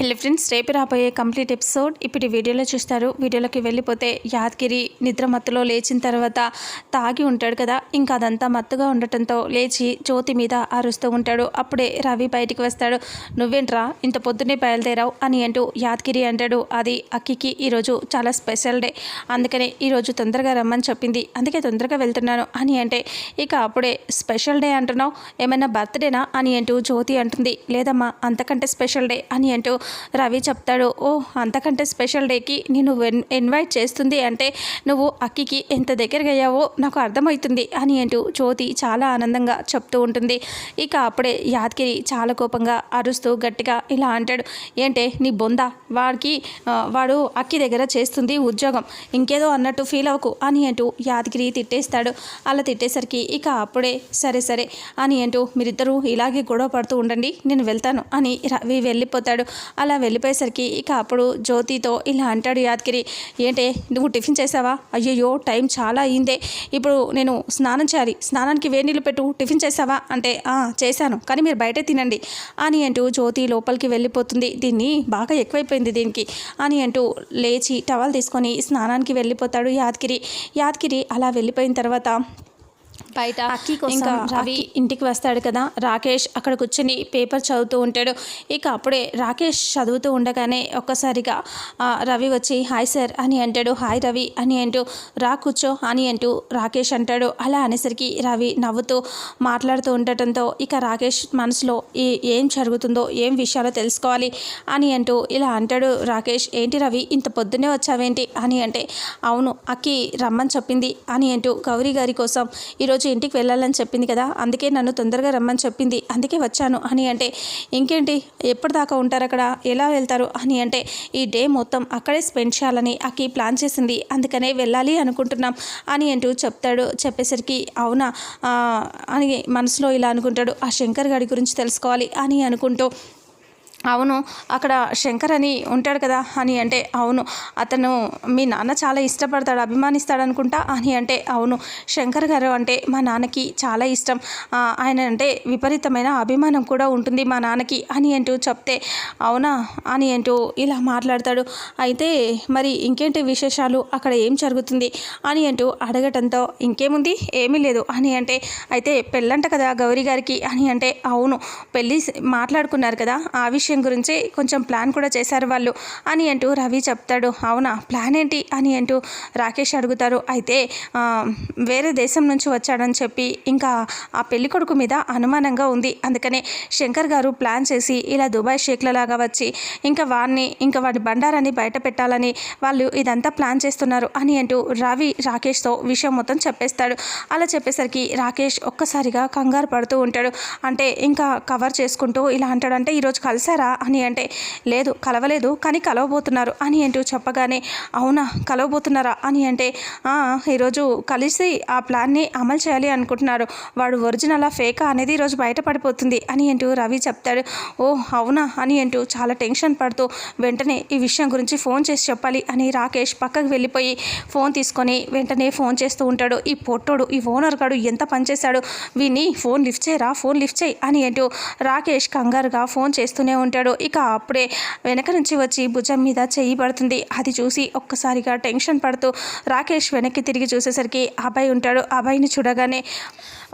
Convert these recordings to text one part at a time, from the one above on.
Hello friends రేపు రాబోయే complete episode ఇప్పుడు వీడియోలో చూస్తారు. వీడియోలోకి వెళ్ళిపోతే యాదగిరి నిద్ర మత్తులో లేచిన తర్వాత తాగి ఉంటాడు కదా. ఇంకా అదంతా మత్తుగా ఉండటంతో లేచి జ్యోతి మీద అరుస్తూ ఉంటాడు. అప్పుడే రవి బయటికి వస్తాడు. నువ్వేంట్రా ఇంత పొద్దున్నే బయలుదేరావు అని అంటూ యాదగిరి అంటాడు. అది అక్కికి ఈరోజు చాలా స్పెషల్ డే. అందుకనే ఈరోజు తొందరగా రమ్మని చెప్పింది. అందుకే తొందరగా వెళ్తున్నాను అని అంటే ఇక అప్పుడే స్పెషల్ డే అంటున్నావు? ఏమైనా బర్త్డేనా? అని అంటూ జ్యోతి అంటుంది. లేదమ్మా అంతకంటే స్పెషల్ డే అని అంటూ రవి చెప్తాడు ఓ అంతకంటే స్పెషల్ డేకి నేను ఇన్వైట్ చేస్తుంది అంటే నువ్వు అక్కికి ఎంత దగ్గరగా అయ్యావో నాకు అర్థమవుతుంది అని అంటూ జ్యోతి చాలా ఆనందంగా చెప్తూ ఉంటుంది. ఇక అప్పుడే యాదగిరి చాలా కోపంగా అరుస్తూ గట్టిగా ఇలా అంటాడు ఏంటే నీ బొంద? వాడికి వాడు అక్కి దగ్గర చేస్తుంది ఉద్యోగం. ఇంకేదో అన్నట్టు ఫీల్ అవ్వకు అని అంటూ యాదగిరి తిట్టేస్తాడు. అలా తిట్టేసరికి ఇక అప్పుడే సరే సరే అని అంటూ మీరిద్దరూ ఇలాగే గొడవ పడుతూ ఉండండి నేను వెళ్తాను అని రవి వెళ్ళిపోతాడు. అలా వెళ్ళిపోయేసరికి ఇక అప్పుడు జ్యోతితో ఇలా అంటాడు యాదగిరి ఏంటే నువ్వు టిఫిన్ చేసావా? అయ్యయ్యో టైం చాలా అయిందే ఇప్పుడు నేను స్నానం చేయాలి. స్నానానికి వేడి నీళ్ళు పెట్టు. టిఫిన్ చేసావా? అంటే చేశాను. కానీ మీరు బయటే తినండి. అని అంటూ జ్యోతి లోపలికి వెళ్ళిపోతుంది. దీన్ని బాగా ఎక్కువైపోయింది దీనికి. అని అంటూ లేచి టవల్ తీసుకొని స్నానానికి వెళ్ళిపోతాడు యాదగిరి. యాదగిరి అలా వెళ్ళిపోయిన తర్వాత బయట అక్కి కోసం ఇంకా రవి ఇంటికి వస్తాడు కదా. రాకేష్ అక్కడ కూర్చుని పేపర్ చదువుతూ ఉంటాడు. ఇక అప్పుడే రాకేష్ చదువుతూ ఉండగానే ఒక్కసారిగా రవి వచ్చి హాయ్ సార్ అని అంటాడు. హాయ్ రవి అని అంటూ రా కూర్చో అని అంటూ రాకేష్ అంటాడు. అలా అనేసరికి రవి నవ్వుతూ మాట్లాడుతూ ఉండటంతో ఇక రాకేష్ మనసులో ఏ ఏం జరుగుతుందో ఏం విషయాలో తెలుసుకోవాలి అని అంటూ ఇలా అంటాడు రాకేష్. ఏంటి రవి ఇంత పొద్దున్నే వచ్చావేంటి? అని అంటే అవును అక్కి రమ్మని చెప్పింది అని అంటూ గౌరీ గారి కోసం ఈరోజు ఇంటికి వెళ్ళాలని చెప్పింది కదా అందుకే నన్ను తొందరగా రమ్మని చెప్పింది. అందుకే వచ్చాను అని అంటే ఇంకేంటి ఎప్పటిదాకా ఉంటారు అక్కడ? ఎలా వెళ్తారు అని అంటే ఈ డే మొత్తం అక్కడే స్పెండ్ చేయాలని అక్కి ప్లాన్ చేసింది. అందుకనే వెళ్ళాలి అనుకుంటున్నాం అని అంటూ చెప్తాడు చెప్పేసరికి అవునా? అని మనసులో ఇలా అనుకుంటాడు. ఆ శంకర్ గారి గురించి తెలుసుకోవాలి అని అనుకుంటూ అవును అక్కడ శంకర్ అని ఉంటాడు కదా అని అంటే అవును అతను మీ నాన్న చాలా ఇష్టపడతాడు అభిమానిస్తాడు అనుకుంటా అని అంటే అవును శంకర్ గారు అంటే మా నాన్నకి చాలా ఇష్టం. ఆయన అంటే విపరీతమైన అభిమానం కూడా ఉంటుంది మా నాన్నకి అని అంటూ చెప్తే అవునా అని అంటూ ఇలా మాట్లాడతాడు. అయితే మరి ఇంకేంటి విశేషాలు? అక్కడ ఏం జరుగుతుంది? అని అంటూ అడగటంతో ఇంకేముంది? ఏమీ లేదు అని అంటే అయితే పెళ్ళంట కదా గౌరీ గారికి అని అంటే అవును పెళ్ళి మాట్లాడుకున్నారు కదా ఆ విషయం గురించి కొంచెం ప్లాన్ కూడా చేశారు వాళ్ళు అని అంటూ రవి చెప్తాడు. అవునా? ప్లాన్ ఏంటి? అని అంటూ రాకేష్ అడుగుతారు. అయితే వేరే దేశం నుంచి వచ్చాడని చెప్పి ఇంకా ఆ పెళ్ళి కొడుకు మీద అనుమానంగా ఉంది. అందుకనే శంకర్ గారు ప్లాన్ చేసి ఇలా దుబాయ్ షేక్లలాగా వచ్చి ఇంకా వాడిని ఇంకా వాడి బండారాన్ని బయట పెట్టాలని వాళ్ళు ఇదంతా ప్లాన్ చేస్తున్నారు అని అంటూ రవి రాకేష్తో విషయం మొత్తం చెప్పేస్తాడు. అలా చెప్పేసరికి రాకేష్ ఒక్కసారిగా కంగారు పడుతూ ఉంటాడు. అంటే ఇంకా కవర్ చేసుకుంటూ ఇలా అంటాడు అంటే ఈరోజు కలిసారా? అని అంటే లేదు కలవలేదు కానీ కలవబోతున్నారు అని అంటూ చెప్పగానే అవునా కలవబోతున్నారా అని అంటే ఈరోజు కలిసి ఆ ప్లాన్ని అమలు చేయాలి అనుకుంటున్నారు. వాడు ఒరిజినలా ఫేకా అనేది ఈరోజు బయటపడిపోతుంది అని అంటూ రవి చెప్తాడు. ఓ అవునా అని అంటూ చాలా టెన్షన్ పడుతూ వెంటనే ఈ విషయం గురించి ఫోన్ చేసి చెప్పాలి అని రాకేష్ పక్కకు వెళ్ళిపోయి ఫోన్ తీసుకొని వెంటనే ఫోన్ చేస్తూ ఉంటాడు. ఈ పొట్టోడు ఈ ఓనర్ గాడు ఎంత పనిచేశాడు వీని ఫోన్ లిఫ్ట్ చేయరా ఫోన్ లిఫ్ట్ చేయి అని అంటూ రాకేష్ కంగారుగా ఫోన్ చేస్తూనే ఉంటాడు ఇక అప్పుడే వెనక నుంచి వచ్చి భుజం మీద చెయ్యి పడుతుంది. అది చూసి ఒక్కసారిగా టెన్షన్ పడుతూ రాకేష్ వెనక్కి తిరిగి చూసేసరికి అబ్బాయి ఉంటాడు. అబ్బాయిని చూడగానే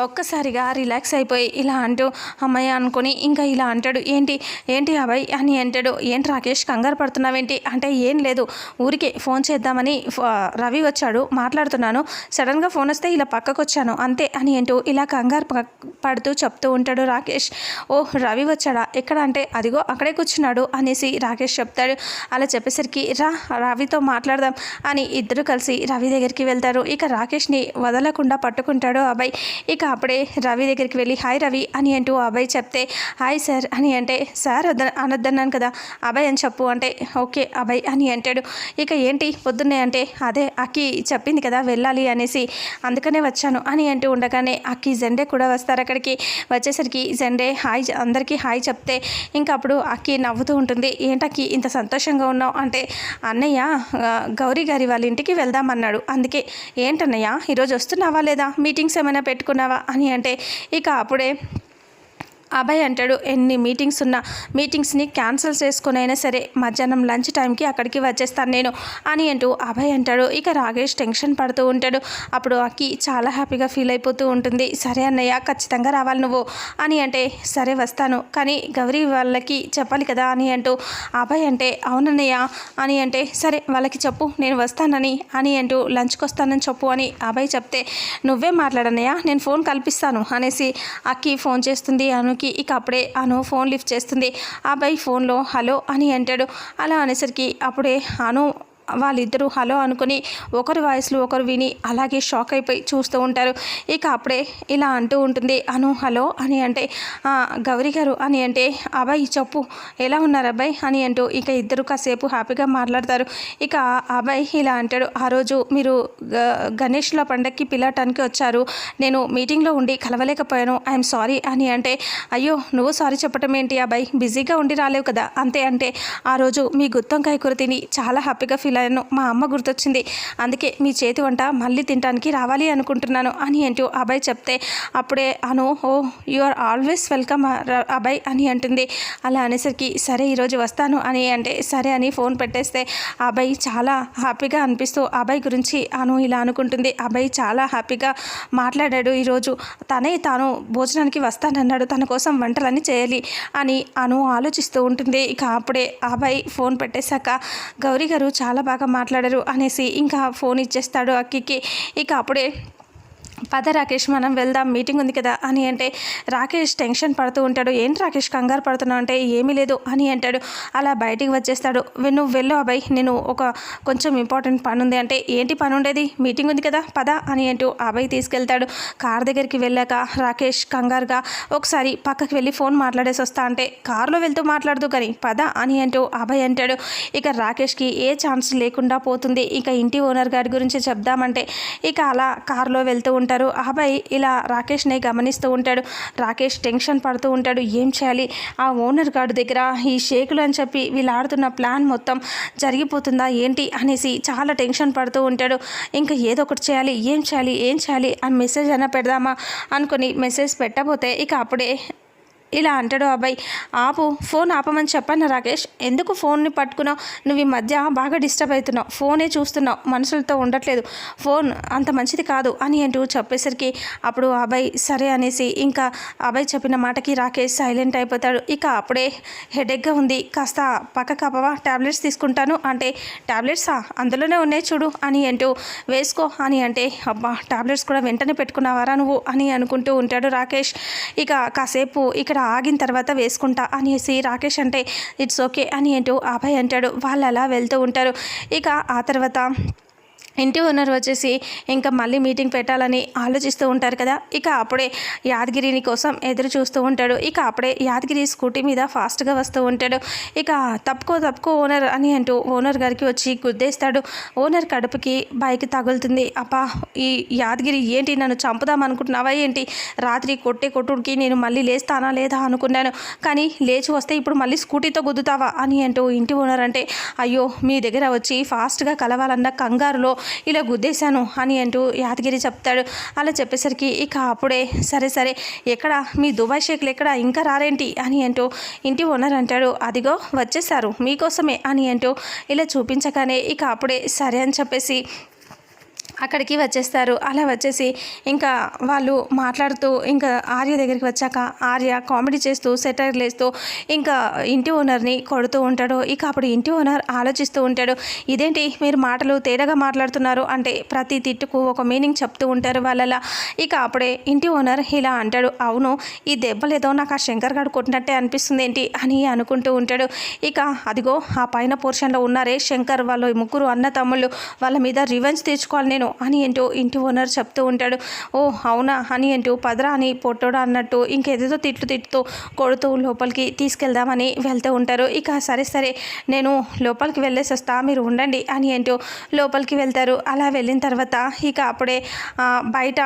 ఒక్కసారిగా రిలాక్స్ అయిపోయి ఇలా అంటూ అమ్మాయి అనుకొని ఇంకా ఇలా అంటాడు. ఏంటి? ఏంటి అబ్బాయి అని అంటాడు. ఏంటి రాకేష్? కంగారు పడుతున్నావేంటి? అంటే ఏం లేదు. ఊరికే ఫోన్ చేద్దామని రవి వచ్చాడు. మాట్లాడుతున్నాను. సడన్గా ఫోన్ వస్తే ఇలా పక్కకు వచ్చాను అంతే అని అంటూ ఇలా కంగారు పడుతూ చెప్తూ ఉంటాడు రాకేష్. ఓ రవి వచ్చాడా? ఎక్కడ? అంటే అదిగో అక్కడే కూర్చున్నాడు అనేసి రాకేష్ చెప్తాడు. అలా చెప్పేసరికి రా రవితో మాట్లాడదాం అని ఇద్దరు కలిసి రవి దగ్గరికి వెళ్తారు. ఇక రాకేష్ని వదలకుండా పట్టుకుంటాడు అబ్బాయి. ఇక అప్పుడే రవి దగ్గరికి వెళ్ళి హాయ్ రవి అని అంటూ అబ్బాయి చెప్తే హాయ్ సార్ అని అంటే సార్ వద్ద అనొద్దన్నాను కదా అబ్బాయి అని చెప్పు అంటే ఓకే అబ్బాయి అని అంటాడు. ఇక ఏంటి పొద్దున్నే అంటే అదే అక్కి చెప్పింది కదా వెళ్ళాలి అనేసి అందుకనే వచ్చాను అని అంటూ ఉండగానే అక్కి జెండే కూడా వస్తారు అక్కడికి. వచ్చేసరికి జెండే హాయ్ అందరికీ హాయ్ చెప్తే ఇంకా అప్పుడు అక్కి నవ్వుతూ ఉంటుంది ఏంటక్కి ఇంత సంతోషంగా ఉన్నావు? అంటే అన్నయ్య గౌరీ గారి వాళ్ళ ఇంటికి వెళ్దామన్నాడు. అందుకే ఏంటన్నయ్య ఈరోజు వస్తున్నావా లేదా? మీటింగ్స్ ఏమైనా పెట్టుకున్నావా? అని అంటే ఇక అప్పుడే అభయ్ అంటాడు ఎన్ని మీటింగ్స్ ఉన్నా మీటింగ్స్ని క్యాన్సిల్ చేసుకునైనా సరే మధ్యాహ్నం లంచ్ టైంకి అక్కడికి వచ్చేస్తాను నేను అని అంటూ అభయ్ అంటాడు. ఇక రాగేష్ టెన్షన్ పడుతూ ఉంటాడు. అప్పుడు అక్కి చాలా హ్యాపీగా ఫీల్ అయిపోతూ ఉంటుంది. సరే అన్నయ్య ఖచ్చితంగా రావాలి నువ్వు అని అంటే సరే వస్తాను. కానీ గౌరీ వాళ్ళకి చెప్పాలి కదా అని అంటూ అభయ్ అంటే అవునన్నయ్య అని అంటే సరే వాళ్ళకి చెప్పు నేను వస్తానని అని అంటూ లంచ్కి వస్తానని చెప్పు అని అభయ్ చెప్తే నువ్వే మాట్లాడన్నయ్య నేను ఫోన్ కల్పిస్తాను అనేసి అక్కి ఫోన్ చేస్తుంది అనుకి ఇక అప్పుడే అను ఫోన్ లిఫ్ట్ చేస్తుంది. అబ్బాయి ఫోన్లో హలో అని అంటాడు. అలా అనేసరికి అప్పుడే అను వాళ్ళిద్దరూ హలో అనుకుని ఒకరి వాయిస్లో ఒకరు విని అలాగే షాక్ అయిపోయి చూస్తూ ఉంటారు. ఇక అప్పుడే ఇలా అంటూ ఉంటుంది అను హలో అని అంటే గౌరీ గారు అని అంటే అబ్బాయి చెప్పు ఎలా ఉన్నారు అబ్బాయి? అని అంటూ ఇక ఇద్దరు కాసేపు హ్యాపీగా మాట్లాడతారు. ఇక ఆ అబ్బాయి ఇలా అంటాడు ఆ రోజు మీరు గ- గణేష్ల పండక్కి పిలవటానికి వచ్చారు. నేను మీటింగ్లో ఉండి కలవలేకపోయాను. ఐఎమ్ సారీ అని అంటే అయ్యో నువ్వు సారీ చెప్పటం ఏంటి అబ్బాయి? బిజీగా ఉండి రాలేవు కదా? అంతే అంటే ఆ రోజు మీ గుత్తొంకాయ కూర తిని చాలా హ్యాపీగా ఫీల్ అయ్యాను మా అమ్మ గుర్తొచ్చింది. అందుకే మీ చేతి వంట మళ్ళీ తినడానికి రావాలి అనుకుంటున్నాను అని అంటూ అబ్బాయి చెప్తే అప్పుడే Anu oh you are always welcome అబ్బాయి అని అంటుంది. అలా అనేసరికి సరే ఈరోజు వస్తాను అని అంటే సరే అని ఫోన్ పెట్టేస్తే అబ్బాయి చాలా హ్యాపీగా అనిపిస్తూ అబ్బాయి గురించి అను ఇలా అనుకుంటుంది. అబ్బాయి చాలా హ్యాపీగా మాట్లాడాడు ఈరోజు తనే తాను భోజనానికి వస్తానన్నాడు. తన కోసం వంటలన్నీ చేయాలి అని అను ఆలోచిస్తూ ఉంటుంది. ఇక అప్పుడే అబ్బాయి ఫోన్ పెట్టేశాక గౌరీ గారు చాలా బాగా మాట్లాడారు అనేసి ఇంకా ఫోన్ ఇచ్చేస్తాడు అక్కికి ఇక అప్పుడే పద రాకేష్ మనం వెళ్దాం మీటింగ్ ఉంది కదా అని అంటే రాకేష్ టెన్షన్ పడుతూ ఉంటాడు. ఏంటి రాకేష్ కంగారు పడుతున్నావు అంటే ఏమీ లేదు అని అంటాడు. అలా బయటికి వచ్చేస్తాడు. నువ్వు వెళ్ళు అబ్బాయి నేను ఒక కొంచెం ఇంపార్టెంట్ పని ఉంది అంటే ఏంటి పని ఉండేది మీటింగ్ ఉంది కదా పద అని అంటూ అబ్బాయి తీసుకెళ్తాడు. కార్ దగ్గరికి వెళ్ళాక రాకేష్ కంగారుగా ఒకసారి పక్కకి వెళ్ళి ఫోన్ మాట్లాడేసి వస్తా అంటే కారులో వెళ్తూ మాట్లాడదు కానీ పద అని అంటూ అబ్బాయి అంటాడు. ఇక రాకేష్కి ఏ ఛాన్స్ లేకుండా పోతుంది. ఇక ఇంటి ఓనర్ గారి గురించి చెప్దామంటే ఇక అలా కారులో వెళ్తూ ఉంటారు అబ్బాయి ఇలా రాకేష్ని గమనిస్తూ ఉంటాడు. రాకేష్ టెన్షన్ పడుతూ ఉంటాడు. ఏం చేయాలి? ఆ ఓనర్ గార్డు దగ్గర ఈ షేకులు అని చెప్పి వీళ్ళు ఆడుతున్న ప్లాన్ మొత్తం జరిగిపోతుందా ఏంటి అనేసి చాలా టెన్షన్ పడుతూ ఉంటాడు. ఇంకా ఏదో ఒకటి చేయాలి. ఏం చేయాలి? ఏం చేయాలి? అని మెసేజ్ అయినా పెడదామా? అనుకొని మెసేజ్ పెట్టబోతే ఇక అప్పుడే ఇలా అంటాడు అబ్బాయి ఆపు ఫోన్ ఆపమని చెప్పాను రాకేష్ ఎందుకు ఫోన్ని పట్టుకున్నావు? నువ్వు ఈ మధ్య బాగా డిస్టర్బ్ అవుతున్నావు ఫోనే చూస్తున్నావు మనుషులతో ఉండట్లేదు ఫోన్ అంత మంచిది కాదు అని అంటూ చెప్పేసరికి అప్పుడు అబ్బాయి సరే అనేసి ఇంకా అబ్బాయి చెప్పిన మాటకి రాకేష్ సైలెంట్ అయిపోతాడు. ఇక అప్పుడే హెడేక్గా ఉంది కాస్త పక్క కాపవా టాబ్లెట్స్ తీసుకుంటాను అంటే ట్యాబ్లెట్సా అందులోనే ఉన్నాయి చూడు అని అంటూ వేసుకో అని అంటే అబ్బా టాబ్లెట్స్ కూడా వెంటనే పెట్టుకున్నావారా నువ్వు? అని అనుకుంటూ ఉంటాడు రాకేష్. ఇక కాసేపు ఇక్కడ ఆగిన తర్వాత వేసుకుంటా అనేసి రాకేష్ అంటే ఇట్స్ ఓకే అని అంటూ అభయ్ అంటాడు. వాళ్ళు అలా వెళ్తూ ఉంటారు. ఇక ఆ తర్వాత ఇంటి ఓనర్ వచ్చేసి ఇంకా మళ్ళీ మీటింగ్ పెట్టాలని ఆలోచిస్తూ ఉంటారు కదా. ఇక అప్పుడే యాదగిరిని కోసం ఎదురు చూస్తూ ఉంటాడు. ఇక అప్పుడే యాదగిరి స్కూటీ మీద ఫాస్ట్గా వస్తూ ఉంటాడు. ఇక తప్పుకో తప్పుకో ఓనర్ అని అంటూ ఓనర్ గారికి వచ్చి గుద్దేస్తాడు. ఓనర్ కడుపుకి బైక్ తగులుతుంది. అబ్బా ఈ యాదగిరి ఏంటి? నన్ను చంపుదాం అనుకుంటున్నావా ఏంటి? రాత్రి కొట్టే కొట్టుడికి నేను మళ్ళీ లేస్తానా లేదా అనుకున్నాను. కానీ లేచి వస్తే ఇప్పుడు మళ్ళీ స్కూటీతో గుద్దుతావా? అని అంటూ ఇంటి ఓనర్ అంటే అయ్యో మీ దగ్గర వచ్చి ఫాస్ట్గా కలవాలన్న కంగారులో ఇలా గుద్దేశాను అని అంటూ యాదగిరి చెప్తాడు. అలా చెప్పేసరికి ఇక అప్పుడే సరే సరే ఎక్కడ? మీ దుబాయ్ షేక్లు ఎక్కడ? ఇంకా రారేంటి? అని అంటూ ఇంటి ఓనర్ అంటాడు. అదిగో వచ్చేసారు మీకోసమే అని అంటూ ఇలా చూపించగానే ఇక అప్పుడే సరే అని చెప్పేసి అక్కడికి వచ్చేస్తారు. అలా వచ్చేసి ఇంకా వాళ్ళు మాట్లాడుతూ ఇంకా ఆర్య దగ్గరికి వచ్చాక ఆర్య కామెడీ చేస్తూ సెటైర్ లేస్తూ ఇంకా ఇంటి ఓనర్ని కొడుతూ ఉంటాడు. ఇక అప్పుడు ఇంటి ఓనర్ ఆలోచిస్తూ ఉంటాడు ఇదేంటి మీరు మాటలు తేడాగా మాట్లాడుతున్నారు? అంటే ప్రతి తిట్టుకు ఒక మీనింగ్ చెప్తూ ఉంటారు వాళ్ళలా. ఇక అప్పుడే ఇంటి ఓనర్ ఇలా అంటాడు అవును ఈ దెబ్బలేదో నాకు ఆ శంకర్ గారు కొట్టినట్టే అనిపిస్తుంది ఏంటి? అని అనుకుంటూ ఉంటాడు. ఇక అదిగో ఆ పైన పోర్షన్లో ఉన్నారే శంకర్ వాళ్ళు ముగ్గురు అన్న తమ్ముళ్ళు వాళ్ళ మీద రివెంజ్ తీర్చుకోవాలి నేను అని ఏంటో ఇంటి ఓనర్ చెప్తూ ఉంటాడు. ఓ అవునా? అని ఏంటో పదరా అని పొట్టోడా అన్నట్టు ఇంకేదేదో తిట్లు తిట్టుతూ కొడుతూ లోపలికి తీసుకెళ్దామని వెళ్తూ ఉంటారు. ఇక సరే సరే నేను లోపలికి వెళ్ళేసి వస్తా మీరు ఉండండి అని ఏంటో లోపలికి వెళ్తారు. అలా వెళ్ళిన తర్వాత ఇక అప్పుడే బయట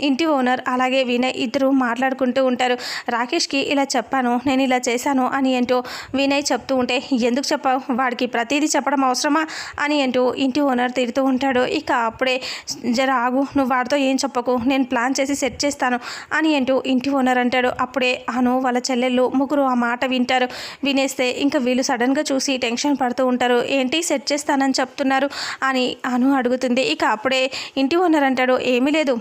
ఇంటి ఓనర్ అలాగే వినయ్ ఇద్దరు మాట్లాడుకుంటూ ఉంటారు. రాకేష్కి ఇలా చెప్పాను నేను ఇలా చేశాను అని ఏంటో వినయ్ చెప్తూ ఉంటే ఎందుకు చెప్పావు? వాడికి ప్రతిదీ చెప్పడం అవసరమా? అని అంటూ ఇంటి ఓనర్ తిడుతూ ఉంటాడు. ఇక అప్పుడే జర ఆగు నువ్వు వాడితో ఏం చెప్పకు నేను ప్లాన్ చేసి సెట్ చేస్తాను అని అంటూ ఇంటి ఓనర్ అంటాడు. అప్పుడే అను వాళ్ళ చెల్లెళ్ళు ముగ్గురు ఆ మాట వింటారు. వినేస్తే ఇంకా వీళ్ళు సడన్గా చూసి టెన్షన్ పడుతూ ఉంటారు. ఏంటి సెట్ చేస్తానని చెప్తున్నారు అని అను అడుగుతుంది. ఇక అప్పుడే ఇంటి ఓనర్ అంటాడు ఏమీ లేదు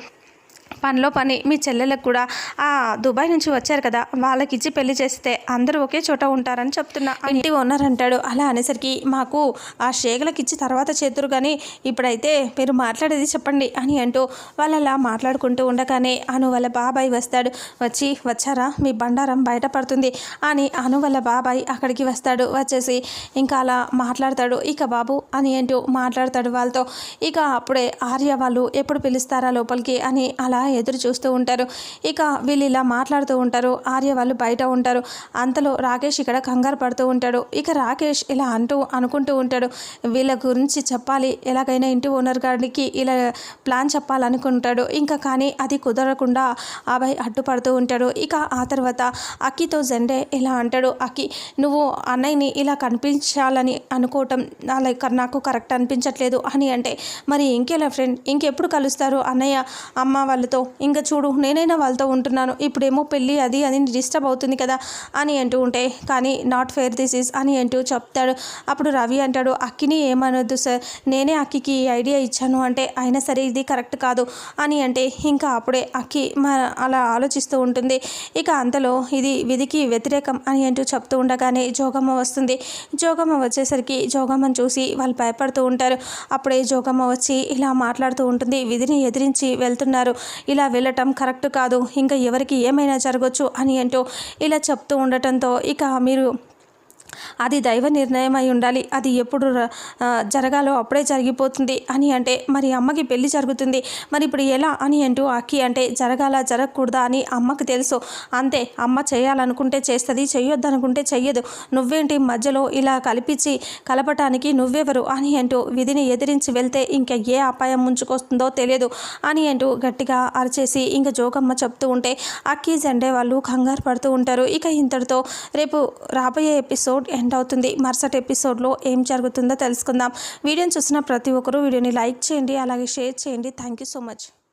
పనిలో పని. మీ చెల్లెలకు కూడా. ఆ దుబాయ్ నుంచి వచ్చారు కదా. వాళ్ళకి ఇచ్చి పెళ్ళి చేస్తే అందరూ ఒకే చోట ఉంటారని చెప్తున్నా. ఇంటి ఓనర్ అంటాడు. అలా అనేసరికి మాకు ఆ షేగలకు ఇచ్చి తర్వాత చేతురు కానీ ఇప్పుడైతే మీరు మాట్లాడేది చెప్పండి అని అంటూ వాళ్ళు అలా మాట్లాడుకుంటూ ఉండగానే అను వాళ్ళ బాబాయ్ వస్తాడు. వచ్చి వచ్చారా? మీ బండారం బయటపడుతుంది అని అను వాళ్ళ బాబాయ్ అక్కడికి వస్తాడు. వచ్చేసి ఇంకా అలా మాట్లాడతాడు. ఇక బాబు అని అంటూ మాట్లాడతాడు వాళ్ళతో. ఇక అప్పుడే ఆర్య వాళ్ళు ఎప్పుడు పిలుస్తారా లోపలికి అని అలా ఎదురు చూస్తూ ఉంటారు. ఇక వీళ్ళు ఇలా మాట్లాడుతూ ఉంటారు. ఆర్య వాళ్ళు బయట ఉంటారు. అంతలో రాకేష్ ఇక్కడ కంగారు పడుతూ ఉంటాడు. ఇక రాకేష్ ఇలా అంటూ అనుకుంటూ ఉంటాడు. వీళ్ళ గురించి చెప్పాలి. ఎలాగైనా ఇంటి ఓనర్ గారికి ఇలా ప్లాన్ చెప్పాలనుకుంటాడు. ఇంకా కానీ అది కుదరకుండా అబ్బాయి అడ్డుపడుతూ ఉంటాడు. ఇక ఆ తర్వాత అక్కితో జెండే ఇలా అంటాడు. అక్కి నువ్వు అన్నయ్యని ఇలా కనిపించాలని అనుకోవటం అలా నాకు కరెక్ట్ అనిపించట్లేదు అని అంటే మరి ఇంకెలా ఫ్రెండ్ ఇంకెప్పుడు కలుస్తారు? అన్నయ్య అమ్మ వాళ్ళతో ఇంకా చూడు నేనైనా వాళ్ళతో ఉంటున్నాను. ఇప్పుడేమో పెళ్ళి అది అది డిస్టర్బ్ అవుతుంది కదా అని అంటూ ఉంటే కానీ నాట్ ఫేర్ దిస్ ఇస్ అని అంటూ చెప్తాడు. అప్పుడు రవి అంటాడు అక్కిని ఏమనొద్దు సార్. నేనే అక్కికి ఈ ఐడియా ఇచ్చాను అంటే అయినా సరే ఇది కరెక్ట్ కాదు అని అంటే ఇంకా అప్పుడే అక్కి అలా ఆలోచిస్తూ ఉంటుంది. ఇక అంతలో ఇది విధికి వ్యతిరేకం అని అంటూ చెప్తూ ఉండగానే జోగమ్మ వస్తుంది. జోగమ్మ వచ్చేసరికి జోగమ్మని చూసి వాళ్ళు భయపడుతూ ఉంటారు. అప్పుడే జోగమ్మ వచ్చి ఇలా మాట్లాడుతూ ఉంటుంది. విధిని ఎదిరించి వెళ్తున్నారు. ఇలా వెళ్ళటం కరెక్ట్ కాదు. ఇంకా ఎవరికి ఏమైనా జరగచ్చు అని అంటూ ఇలా చెప్తూ ఉండటంతో ఇక మీరు అది దైవ నిర్ణయం అయి ఉండాలి. అది ఎప్పుడు జరగాలో అప్పుడే జరిగిపోతుంది అని అంటే మరి అమ్మకి పెళ్ళి జరుగుతుంది. మరి ఇప్పుడు ఎలా అని అంటూ అక్కి అంటే జరగాల జరగకూడదా అని అమ్మకి తెలుసు. అంతే అమ్మ చేయాలనుకుంటే చేస్తుంది చేయొద్దనుకుంటే చెయ్యదు. నువ్వేంటి మధ్యలో ఇలా కలిపించి కలపటానికి నువ్వెవరు అని అంటూ విధిని ఎదిరించి వెళ్తే ఇంకా ఏ అపాయం ముంచుకొస్తుందో తెలియదు అని అంటూ గట్టిగా అరిచేసి ఇంకా జోగమ్మ చెప్తూ ఉంటే అక్కీ జెండే వాళ్ళు కంగారు పడుతూ ఉంటారు. ఇక ఇంతటితో రేపు రాబోయే ఎపిసోడ్ ఎపిసోడ్ ఎండ్ అవుతుంది. మరుసటి ఎపిసోడ్లో ఏం జరుగుతుందో తెలుసుకుందాం. వీడియోని చూసిన ప్రతి ఒక్కరూ వీడియోని లైక్ చేయండి అలాగే షేర్ చేయండి. Thank you so much